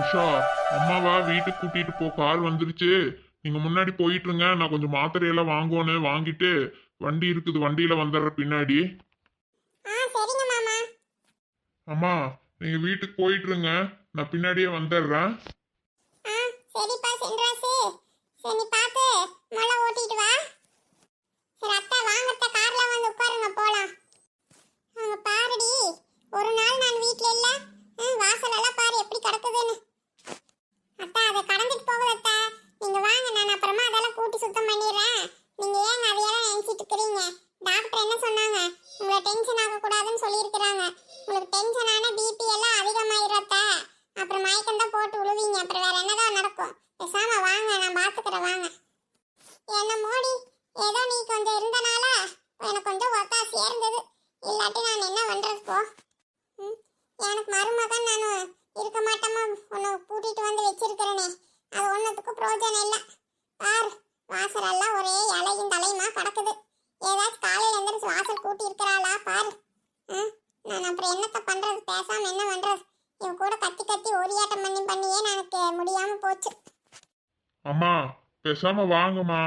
உஷா அம்மாவா வீட்டுக்கு கூட்டிட்டு போ கார் வந்துருச்சு. நீங்க முன்னாடி போயிட்டுருங்க நான் கொஞ்சம் மாத்திரையெல்லாம் வாங்குவேன் வாங்கிட்டு வண்டி இருக்குது வண்டியில வந்துடுற பின்னாடி. அம்மா நீங்க வீட்டுக்கு போயிட்டுருங்க நான் பின்னாடியே வந்துடுறேன். சரி அத்தை வாங்கத்த கார்ல வந்து உட்காருங்க போலாம். அங்க அம்மா பேசாம வாங்கம்மா.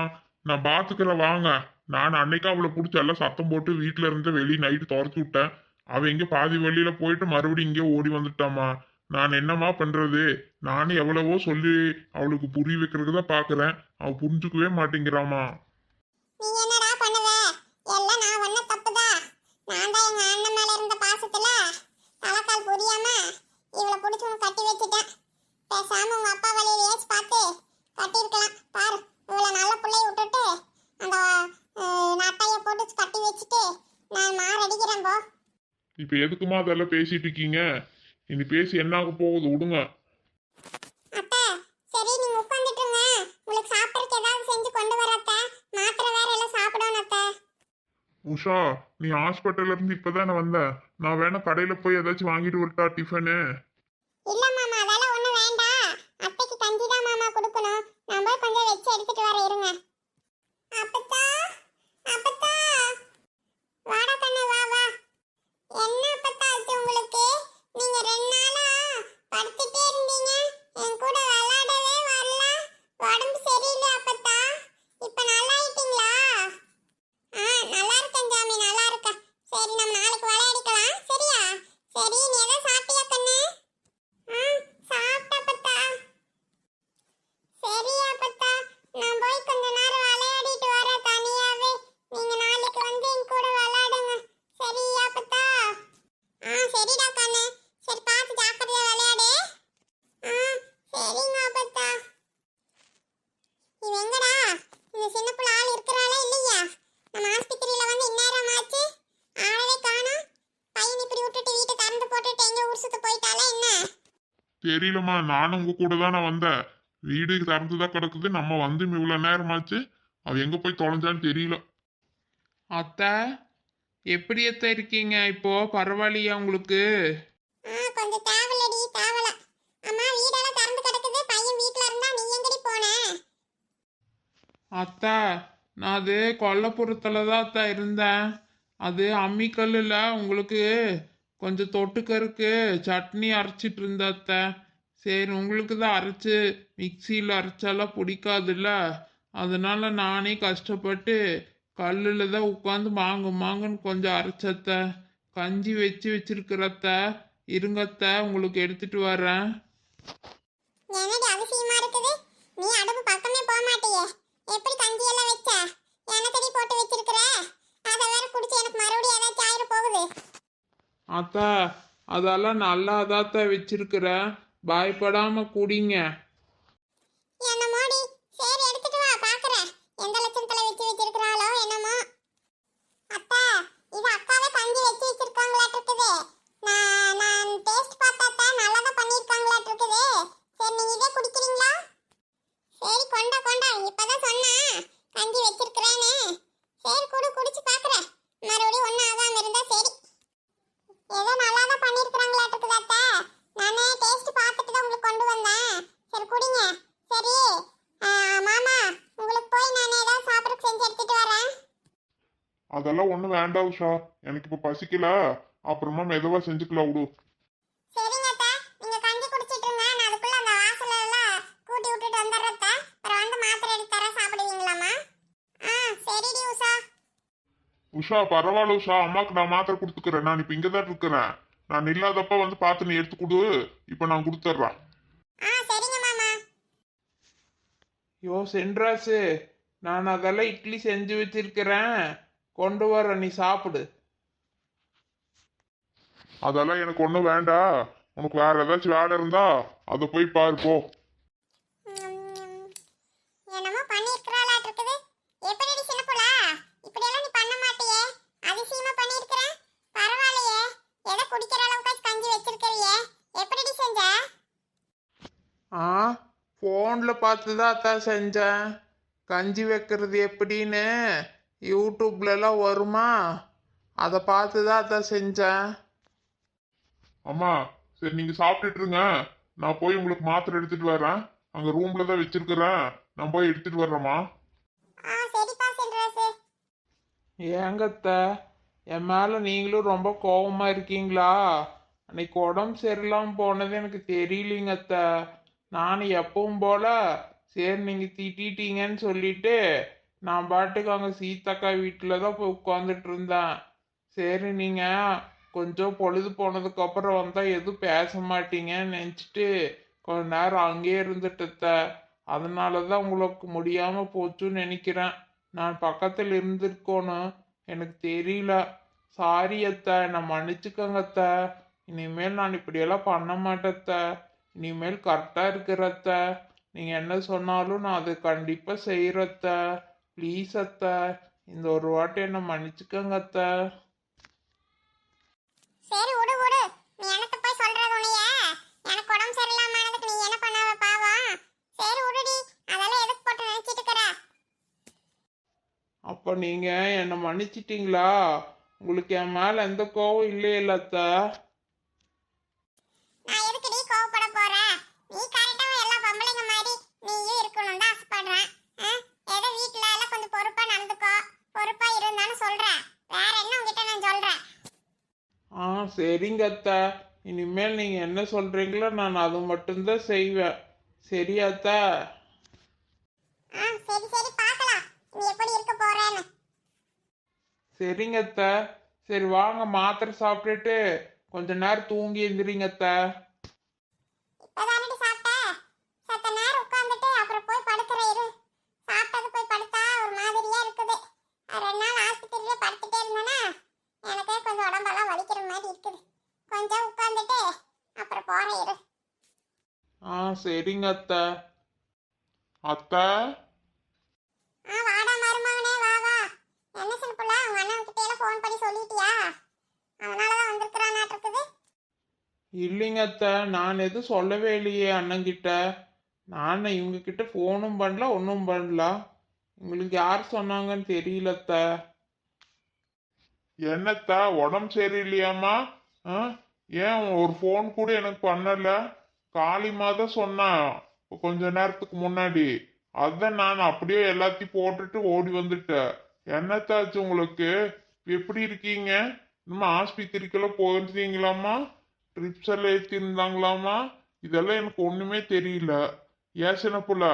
நான் பாத்துக்கிற வாங்க. நான் அன்னைக்கு அவளை பிடிச்ச எல்லாம் சத்தம் போட்டு வீட்டுல இருந்து வெளியே நைட்டு துரத்து விட்டேன். அவ எங்க பாதி வழியில போயிட்டு மறுபடியும் இங்கே ஓடி வந்துட்டாமா நான் என்னம்மா பண்றது? நானும் எவ்வளவோ சொல்லி அவளுக்கு புரிய வைக்கிறதுக்கு தான் பாக்குறேன். அவ புரிஞ்சுக்கவே மாட்டேங்கிறாமா பேசாம உங்க அப்பா வழியில இப்ப எதுக்குமா அதெல்லாம் பேசிட்டு இருக்கீங்க? இது பேசி என்ன ஆக போகுது விடுங்க உஷா நீ ஹாஸ்பிட்டல்ல இருந்து இப்பதானே வந்த? நான் வேணா கடையில போய் ஏதாச்சும் வாங்கிட்டு விட்டா டிஃபனு தெரியலம்மா நானும் உங்க கூட தானே வந்தேன். வீடு திறந்துதான் கிடக்குது நம்ம வந்து இவ்வளோ நேரமாச்சு அவ எங்கே போய் தொலைஞ்சான்னு தெரியல. அத்தை எப்படி அத்தை இருக்கீங்க இப்போ? பரவாயில்லையா உங்களுக்கு? அத்தா நான் அது கொல்லப்புறத்துல தான் அத்தா இருந்தேன். அது அம்மிக்கல்லில் உங்களுக்கு கொஞ்சம் தொட்டுக்கருக்கு சட்னி அரைச்சிட்டு இருந்தாத்த சரி உங்களுக்கு தான் அரைச்சு மிக்சியில் அரைச்சாலாம் பிடிக்காதுல்ல. அதனால நானே கஷ்டப்பட்டு கல்லில் தான் உட்காந்து மாங்கு மாங்குன்னு கொஞ்சம் அரைச்சத்த கஞ்சி வச்சு வச்சிருக்கிறத்த இருங்கத்த உங்களுக்கு எடுத்துட்டு வரேன். என்னடி அதிசயமா இருக்குது? நீ அடுப்பு பக்கமே போக மாட்டியே. எப்படி கஞ்சி எல்லாம் வச்ச? எண்ணெய் தடி போட்டு வச்சிருக்கிற? அதை வேற குடிச்சு எனக்கு மறுபடியும் போகுது. அத்தா அதெல்லாம் நல்லா அதாத்தா வச்சிருக்கிறேன். பயப்படாம குடிங்க. என்னமாடி அதெல்லாம் ஒன்றும் வேண்டாம் உஷா. எனக்கு இப்போ பசிக்கல. அப்புறமா மெதுவாக செஞ்சுக்கலாம் விடு. உஷா. பரவாயில்ல உஷா. அம்மாவுக்கு நான் மாத்திரை கொடுத்துக்கிறேன். நான் இப்போ இங்கே தான் இருக்கிறேன். நான் இல்லாதப்ப வந்து பார்த்து நீ எடுத்து கொடு. இப்போ நான் கொடுத்துட்றேன். யோ சென்ட்ராசு நான் அதெல்லாம் இட்லி செஞ்சு வச்சிருக்கிறேன். கொண்டு வரேன் நீ சாப்பிடு. அதெல்லாம் எனக்கு ஒன்றும் வேண்டாம் உனக்கு வேற ஏதாச்சும் வேலை இருந்தா அதை போய் பாரு போ. ம், என்னமோ பண்ணிருக்கறாளாட்டு இருக்குது எப்படி சின்ன புள்ளா? இப்படி எல்லாம் நீ பண்ண மாட்டியே. அதிசயமா பண்ணிருக்கிற பரவாயில்லையே. ஏதோ குடிக்கிற அளவுக்கு கஞ்சி வச்சிருக்கிறியே. எப்படி செஞ்ச? ஆ ஃபோனில் பார்த்து தான் அத்தான் செஞ்சேன். கஞ்சி வைக்கிறது எப்படின்னு? யூடியூப்லலாம் வருமா? அதை பார்த்து தான் அத்தான் செஞ்சேன். அம்மா சரி நீங்க சாப்பிட்டுட்டு இருங்க. நான் போய் உங்களுக்கு மாத்திரை எடுத்துட்டு வரேன். அங்க ரூம்ல தான் வச்சிருக்கிறேன். நான் போய் எடுத்துட்டு வர்றேம்மா ஏங்கத்த என் மேலே நீங்களும் ரொம்ப கோவமா இருக்கீங்களா? அன்னைக்கு உடம்பு சரியில்லாமல் போனது எனக்கு தெரியலீங்க அத்தை. நான் எப்பவும் போல சரி நீங்கள் திட்டிட்டீங்கன்னு சொல்லிட்டு நான் பாட்டுக்கு அங்கே சீத்தக்கா வீட்டில் தான் போய் உட்காந்துட்டு இருந்தேன். சரி நீங்கள் கொஞ்சம் பொழுது போனதுக்கப்புறம் வந்தால் எதுவும் பேச மாட்டீங்கன்னு நினச்சிட்டு கொஞ்ச நேரம் அங்கேயே இருந்துட்டு அதனால தான் உங்களுக்கு முடியாமல் போச்சுன்னு நினைக்கிறேன். நான் பக்கத்தில் இருந்திருக்கோணும் எனக்கு தெரியல. சாரி அத்தை என்னை மன்னிச்சுக்கோங்க அத்தை. இனிமேல் நான் இப்படியெல்லாம் பண்ண மாட்டேன் இனிமேல் கரெக்டாக இருக்கிறத்த நீங்கள் என்ன சொன்னாலும் நான் அதை கண்டிப்பாக செய்கிறத்தை ப்ளீஸ் அத்தை. இந்த ஒரு வாட்டி என்னை மன்னிச்சுக்கோங்க அத்தை. சரி விடு விடு. நீ எனக்கு போய் சொல்றது உனைய எனக்கு உடம்பு சரியில்லாம நீ என்ன பண்ணாவ பாவம்? சரி விடுடி. அதெல்லாம் எதுக்கு போட்டு நினைச்சிட்டு இருக்கிற? அப்போ நீங்கள் என்னை மன்னிச்சிட்டீங்களா? உங்களுக்கு என் மேலே எந்த கோவம் இல்லையில்ல அத்தை. ஆ சரிங்க அத்தை. இனிமேல் நீங்கள் என்ன சொல்கிறீங்களோ நான் அது மட்டும்தான் செய்வேன். சரியா அத்தை? ஆ சரி சரி பார்க்கலாம். நீ எப்படி இருக்க போறேன்னு. சரிங்க அத்தை. சரி வாங்க மாத்திரை சாப்பிட்டுட்டு கொஞ்ச நேரம் தூங்கி எந்திரிங்க அத்தை இப்பதானடி சாப்பிட்ட சத்த நேரம் உட்கார்ந்துட்டு அப்புறம் போய் படுக்கிற இரு சாப்பிட்டது போய் படுத்தா ஒரு மாதிரியா இருக்குது அது ரெண்டு நாள் ஆஸ்பத்திரியில படுத்துட்டே இருந்தேனா எனக்கே கொஞ்சம் உடம்பெல்லாம் வலிக்கிற மாதிரி இருக்குது கொஞ்சம் உட்கார்ந்துட்டு அப்புறம் போற இரு ஆ சரிங்க அத்தை. அத்தை? ஆ வாடா மருமகனே வா வா. என்ன சின்ன உங்க அண்ணன் கிட்ட எல்லாம் ஃபோன் பண்ணி சொல்லிட்டியா? அதனாலதான் வந்திருக்கிறானாட்டு இருக்குது இல்லைங்க அத்தை நான் எதுவும் சொல்லவே இல்லையே அண்ணங்கிட்ட நான் இவங்க கிட்ட ஃபோனும் பண்ணல ஒன்றும் பண்ணல. உங்களுக்கு யார் சொன்னாங்கன்னு தெரியல அத்தை. என்னத்தா உடம்பு சரியில்லையாம்மா? ஆ? ஏன் ஒரு ஃபோன் கூட எனக்கு பண்ணல? காளிமா தான் சொன்னான். கொஞ்ச நேரத்துக்கு முன்னாடி. அதான் நான் அப்படியே எல்லாத்தையும் போட்டுட்டு ஓடி வந்துட்டேன். என்னத்தாச்சு உங்களுக்கு? எப்படி இருக்கீங்க? நம்ம ஆஸ்பத்திரிக்கெல்லாம் போயிருந்தீங்களாமா ட்ரிப்ஸ் எல்லாம் ஏற்றிருந்தாங்களாமா இதெல்லாம் எனக்கு ஒண்ணுமே தெரியல. ஏன் சின்னப்புல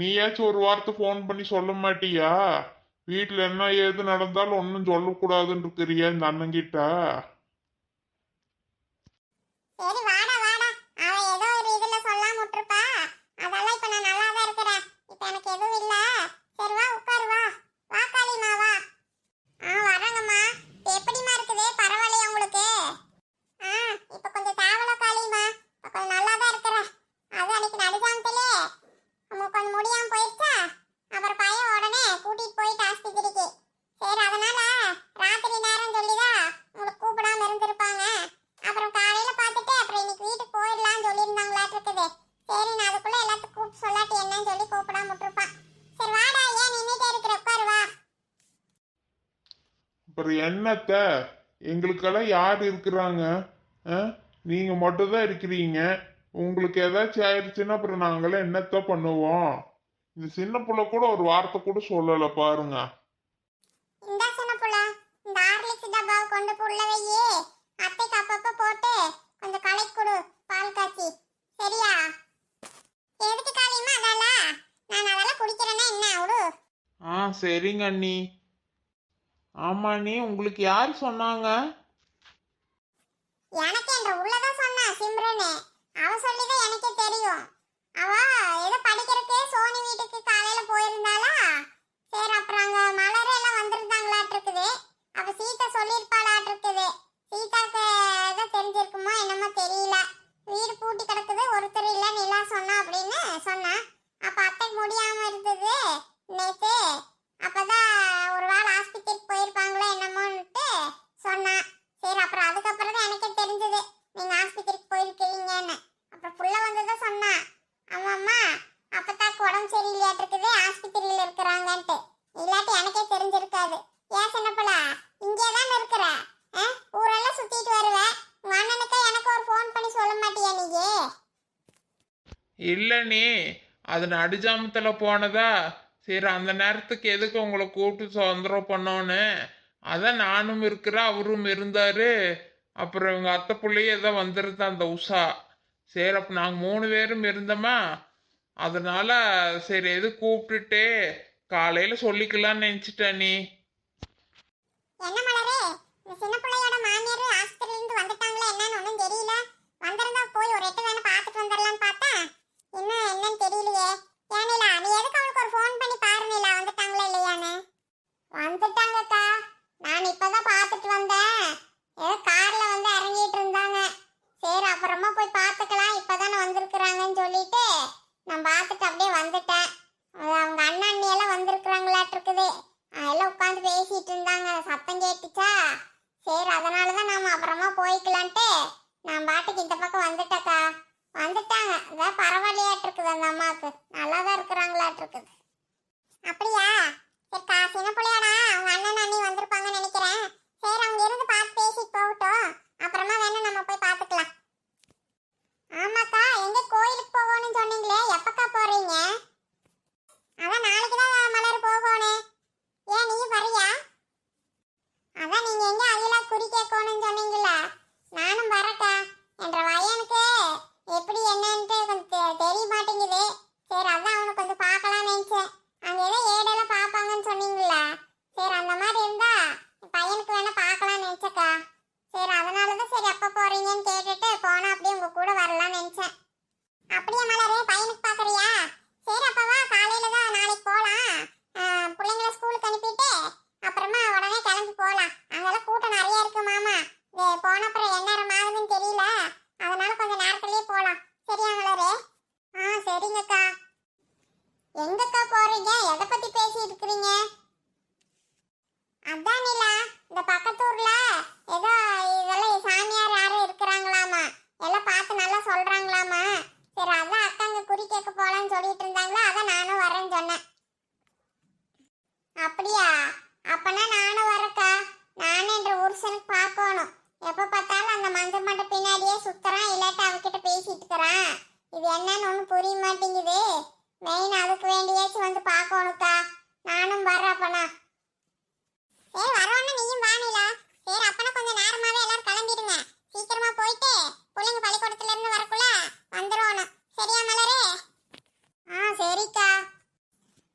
நீயாச்சும் ஒரு வார்த்தை ஃபோன் பண்ணி சொல்ல மாட்டியா? வீட்டில் என்ன ஏது நடந்தாலும் ஒன்றும் சொல்லக்கூடாதுன்னு இருக்கிறியா இந்த அண்ணங்கிட்ட சரி வாடா வாடா அவ ஏதோ ஒரு இதுல சொல்லாம விட்டுருப்பா அதெல்லாம் இப்ப நான் நல்லா தான் இருக்கிறேன் இப்ப எனக்கு எதுவும் இல்ல சரி வா உட்காரு வா வா காளிமா வா ஆ வரேங்கம்மா இப்ப எப்படிம்மா இருக்குது பரவாயில்லையா உங்களுக்கு ஆ இப்ப கொஞ்சம் தேவல காளிமா இப்ப கொஞ்சம் நல்லா தான் இருக்கிறேன் அது அன்னைக்கு நடுஜாமத்திலே நமக்கு கொஞ்சம் முடியாம போயிடுச்சா அப்புறம் பையன் உடனே கூட்டிட்டு போயிட்டு ஆஸ்பத்திரிக்கு சரி அதனால ராத்திரி நேரம் சொல்லிதான் உங்களுக்கு கூப்பிடாம இருந்திருப்பாங்க அப்புறம் காலையில பார்த்துட்டு அப்புறம் இன்னைக்கு வீட்டுக்கு போயிடலாம்னு சொல்லியிருந்தாங்களாட்டு இருக்குது சரி நான் அதுக்குள்ள எல்லாத்துக்கும் கூப்பிட்டு சொல்லாட்டி என்னன்னு சொல்லி கூப்பிடாம விட்டுருப்பான் சரி வாடா ஏன் நின்றுட்டே இருக்கிற உட்காரு வா அப்புறம் என்னத்த எங்களுக்கெல்லாம் யார் இருக்கிறாங்க? ஆ? நீங்க மட்டும்தான் இருக்கிறீங்க. உங்களுக்கு ஏதாச்சும் ஆயிடுச்சுன்னா அப்புறம் நாங்களாம் என்னத்த பண்ணுவோம்? இந்த சின்ன புள்ள கூட ஒரு வார்த்தை கூட சொல்லல பாருங்க. இந்த சின்ன புள்ள இந்த ஹார்லிக்ஸ் டப்பாவை கொண்டு போய் உள்ள வையே. அத்தைக்கு அப்பப்ப போட்டு கொஞ்சம் கலக்கி கொடு பால் காய்ச்சி. சரியா? எதுக்கு காலியமா அதெல்லாம்? நான் அதெல்லாம் குடிக்கிறேன்னா என்ன விடு ஆ சரிங்க அண்ணி. ஆமா நீ உங்களுக்கு யார் சொன்னாங்க? எனக்கு என்ற உள்ளதான் சொன்னா சிம்ரனு. அவ சொல்லிதான் எனக்கே தெரியும். அவ ஏதோ படிக்கிறதுக்கு சோனி வீட்டுக்கு காலையில போயிருந்தாளா? சரி அப்புறம் அங்க மலர் எல்லாம் வந்திருந்தாங்களாட்டு இருக்குது அவ சீதா சொல்லியிருப்பாளாட்டு இருக்குது சீதாக்கு ஏதோ தெரிஞ்சிருக்குமோ என்னமோ தெரியல. வீடு பூட்டி கிடக்குது ஒருத்தர் இல்ல நிலா சொன்னா அப்படின்னு சொன்னா. அப்ப அத்தைக்கு முடியாம இருந்தது. நேத்து அப்பதான் ஒரு வேளை ஆஸ்பத்திரிக்கு போயிருப்பாங்களோ என்னமோன்ட்டு சொன்னா. சரி அப்புறம் அதுக்கப்புறம் தான் எனக்கே தெரிஞ்சது. நீங்க ஆஸ்பத்திரிக்கு போயிருக்கீங்கன்னு. அப்புறம் புள்ள வந்ததும் சொன்னா. ஆமாம்மா அம்மா அப்பத்தாக்கு உடம்பு சரியில்லையாட்டு இருக்குது ஆஸ்பத்திரியில இருக்கிறாங்கன்ட்டு. இல்லாட்டி எனக்கே தெரிஞ்சிருக்காது. ஏன் சின்னப்பல இங்கே தானே இருக்கிற? ஆ? ஊரெல்லாம் சுத்திட்டு வருவேன் உங்க அண்ணனுக்கு எனக்கு ஒரு ஃபோன் பண்ணி சொல்ல மாட்டியா நீயே? இல்லை நீ. அது நடுஜாமத்தில் போனதா? சரி அந்த நேரத்துக்கு எதுக்கு உங்களை கூப்பிட்டு தொந்தரவு பண்ணோன்னு? அதான் நானும் இருக்கிறேன் அவரும் இருந்தார். அப்புறம் இவங்க அத்தை பிள்ளையும் ஏதோ வந்திருந்தா அந்த உஷா. சரி அப்போ நாங்கள் மூணு பேரும் இருந்தோமா? அதனால சரி எது கூப்பிட்டுட்டு காலையில் சொல்லிக்கலாம்னு நினச்சிட்டேன் நீ. என்ன மலரே இந்த சின்ன பிள்ளையோட மாமியார் ஆஸ்பத்திரியில இருந்து வந்துட்டாங்களா என்னன்னு ஒன்றும் தெரியல. வந்திருந்தா போய் ஒரு எட்டு வேணா பார்த்துட்டு வந்துடலாம்னு பார்த்தா இன்னும் என்னன்னு தெரியலையே. ஏனிலா நீ எதுக்கு அவனுக்கு ஒரு ஃபோன் பண்ணி பாருனிலா வந்துட்டாங்களா இல்லையான்னு? வந்துட்டாங்கக்கா. நான் இப்பதான் பார்த்துட்டு வந்தேன். ஏதோ கார்ல வந்து இறங்கிட்டு இருந்தாங்க. சரி அப்புறமா போய் பார்த்துக்கலாம். இப்பதானே வந்திருக்கிறாங்கன்னு சொல்லிட்டு நான் பார்த்துட்டு அப்படியே வந்துட்டேன். அவங்க அண்ணா அண்ணி எல்லாம் வந்திருக்கிறாங்களாட்டு இருக்குது. எல்லாம் உட்காந்து பேசிட்டு இருந்தாங்க. சத்தம் கேட்டுச்சா? சரி அதனால தான் நாம் அப்புறமா போய்க்கலான்ட்டு நான் பாட்டுக்கு இந்த பக்கம் வந்துட்டேக்கா. வந்துட்டாங்க. இதான் பரவாயில்லையாட்டு இருக்குது அந்த அம்மாவுக்கு. நல்லா தான் இருக்கிறாங்களாட்டு இருக்குது அப்படியா? சரி கா சின்ன பிள்ளையாடா. அவங்க அண்ணன் அண்ணி வந்திருப்பாங்கன்னு நினைக்கிறேன். சரி அவங்க இருந்து பார்த்து பேசிட்டு போகட்டும். அப்புறமா வேணா நம்ம போய் பார்த்துக்கலாம் ஆமாக்கா எங்க கோயிலுக்கு போகணும்னு சொன்னீங்களே எப்பக்கா போறீங்க அதான் நாளைக்கு தான் மலர் போகணும் ஏன் நீ வரியா அதான் நீங்க எங்க அகிலா குறி கேட்கணும்னு சொன்னீங்கல்ல நானும் வரக்கா என்ற வயனுக்கு எப்படி என்னன்ட்டு கொஞ்சம் தெ- தெரிய மாட்டேங்குது சரி அதான் அவனை கொஞ்சம் பார்க்கலாம்னு நினைச்சேன் அங்க ஏதோ ஏடெல்லாம் பார்ப்பாங்கன்னு சொன்னீங்கல்ல சரி அந்த மாதிரி இருந்தா என் பையனுக்கு வேணா பார்க்கலாம்னு நினைச்சக்கா சரி அதனால தான் சரி எப்போ போறீங்கன்னு கேட்டுட்டு போனா அப்படியே உங்க கூட வரலாம்னு நினைச்சேன் அப்படியே மலரே பையனுக்கு பார்க்கறியா சரி அப்ப வா காலையில தான் நாளைக்கு போலாம் ஆஹ் பிள்ளைங்கள ஸ்கூலுக்கு அனுப்பிட்டு அப்புறமா உடனே கிளம்பி போலாம் அங்கெல்லாம் கூட்டம் நிறைய இருக்கு மாமா இது போன அப்புறம் என்ன நேரம் ஆகுதுன்னு தெரியல அதனால கொஞ்சம் நேரத்திலேயே போலாம் சரியா மலரே ஆ சரிங்கக்கா எங்கக்கா எதை பத்தி பேசிட்டு இருக்கிறீங்க அதான் நிலா இந்த பக்கத்தூர்ல ஏதோ இதெல்லாம் சாமியார் யாரும் இருக்கிறாங்களாமா. எல்லாம் பார்த்து நல்லா சொல்றாங்களாமா. சரி அதான் அக்காங்க குறி கேட்க போலான்னு சொல்லிட்டு இருந்தாங்களா? அதான் நானும் வரேன்னு சொன்னேன். அப்படியா? அப்பனா நானும் வரக்கா நானும் என்ற புருஷனுக்கு பார்க்கணும். எப்போ பார்த்தாலும் அந்த மஞ்சள் மண்டை பின்னாடியே சுத்துறான் இல்லாட்டி அவகிட்ட பேசிட்டு இருக்கிறான். இது என்னன்னு ஒன்றும் புரிய மாட்டேங்குது. மெயின் அதுக்கு வேண்டியாச்சும் வந்து பார்க்கணும்க்கா நானும் வர்றப்பனா சரி வரோன்னு நீயும் வானிலா சரி அப்பனா கொஞ்சம் நேரமாவே எல்லாரும் கிளம்பிடுங்க. சீக்கிரமா போயிட்டு பிள்ளைங்க பள்ளிக்கூடத்துல இருந்து வரக்குள்ள வந்துருவோம் சரியா மலரே? ஆ சரிக்கா.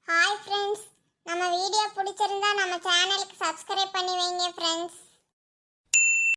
ஹாய் ஃப்ரெண்ட்ஸ் நம்ம வீடியோ பிடிச்சிருந்தா நம்ம சேனலுக்கு சப்ஸ்கிரைப் பண்ணி வைங்க ஃப்ரெண்ட்ஸ்